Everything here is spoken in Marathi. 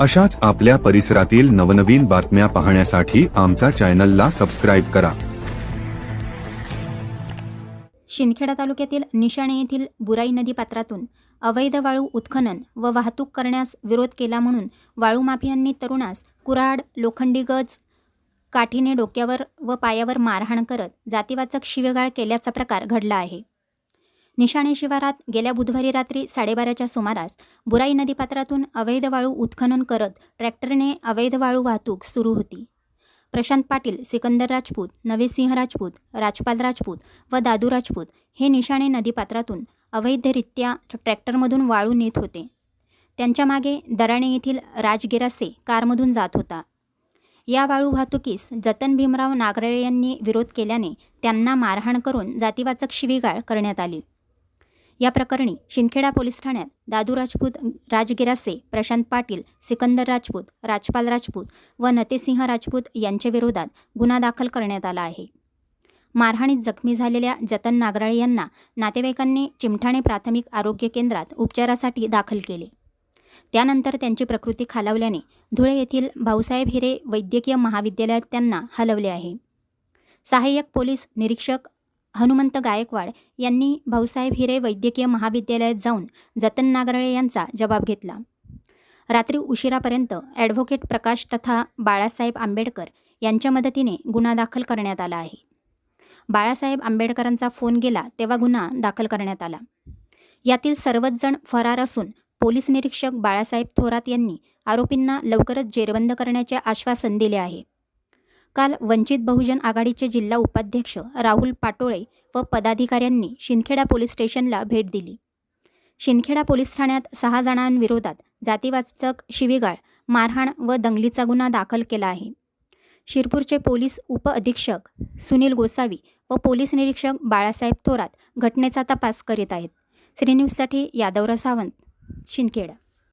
अशाच आपल्या परिसरातील नवनवीन बातम्या पाहण्यासाठी आमचा चॅनलला सबस्क्राईब करा. शिंदखेडा तालुक्यातील निशाणे येथील बुराई नदी पात्रातून अवैध वाळू उत्खनन व वाहतूक करण्यास विरोध केला म्हणून वाळू माफियांनी तरुणास कुऱ्हाड लोखंडी गज काठीने डोक्यावर व पायावर मारहाण करत जातीवाचक शिवेगाळ केल्याचा प्रकार घडला आहे. निशाणे शिवारात गेल्या बुधवारी रात्री साडेबाराच्या सुमारास बुराई नदीपात्रातून अवैध वाळू उत्खनन करत ट्रॅक्टरने अवैध वाळू वाहतूक सुरू होती. प्रशांत पाटील सिकंदर राजपूत नवेसिंह राजपूत राजपाल राजपूत व दादू राजपूत हे निशाणे नदीपात्रातून अवैधरित्या ट्रॅक्टरमधून वाळू नेत होते. त्यांच्या मागे दराणे येथील राजगिरासे कारमधून जात होता. या वाळू वाहतुकीस जतन भीमराव नागरळे यांनी विरोध केल्याने त्यांना मारहाण करून जातीवाचक शिवीगाळ करण्यात आली. या प्रकरणी शिंदखेडा पोलीस ठाण्यात दादू राजपूत राजगिरासे प्रशांत पाटील सिकंदर राजपूत राजपाल राजपूत व नतेसिंह राजपूत यांच्याविरोधात गुन्हा दाखल करण्यात आला आहे. मारहाणीत जखमी झालेल्या जतन नागराळे यांना नातेवाईकांनी चिमठाणे प्राथमिक आरोग्य केंद्रात उपचारासाठी दाखल केले. त्यानंतर त्यांची प्रकृती खालावल्याने धुळे येथील भाऊसाहेब हिरे वैद्यकीय महाविद्यालयात त्यांना हलवले आहे. सहाय्यक पोलीस निरीक्षक हनुमंत गायकवाड यांनी भाऊसाहेब हिरे वैद्यकीय महाविद्यालयात जाऊन जतन नागराळे यांचा जबाब घेतला. रात्री उशिरापर्यंत ॲडव्होकेट प्रकाश तथा बाळासाहेब आंबेडकर यांच्या मदतीने गुन्हा दाखल करण्यात आला आहे. बाळासाहेब आंबेडकरांचा फोन गेला तेव्हा गुन्हा दाखल करण्यात आला. यातील सर्वच जण फरार असून पोलीस निरीक्षक बाळासाहेब थोरात यांनी आरोपींना लवकरच जेरबंद करण्याचे आश्वासन दिले आहे. काल वंचित बहुजन आघाडीचे जिल्हा उपाध्यक्ष राहुल पाटोळे व पदाधिकाऱ्यांनी शिंदखेडा पोलीस स्टेशनला भेट दिली. शिंदखेडा पोलीस ठाण्यात सहा जणांविरोधात जातीवाचक शिवीगाळ मारहाण व दंगलीचा गुन्हा दाखल केला आहे. शिरपूरचे पोलीस उपअधीक्षक सुनील गोसावी व पोलीस निरीक्षक बाळासाहेब थोरात घटनेचा तपास करीत आहेत. श्रीन्यूजसाठी यादवराव सावंत शिंदखेडा.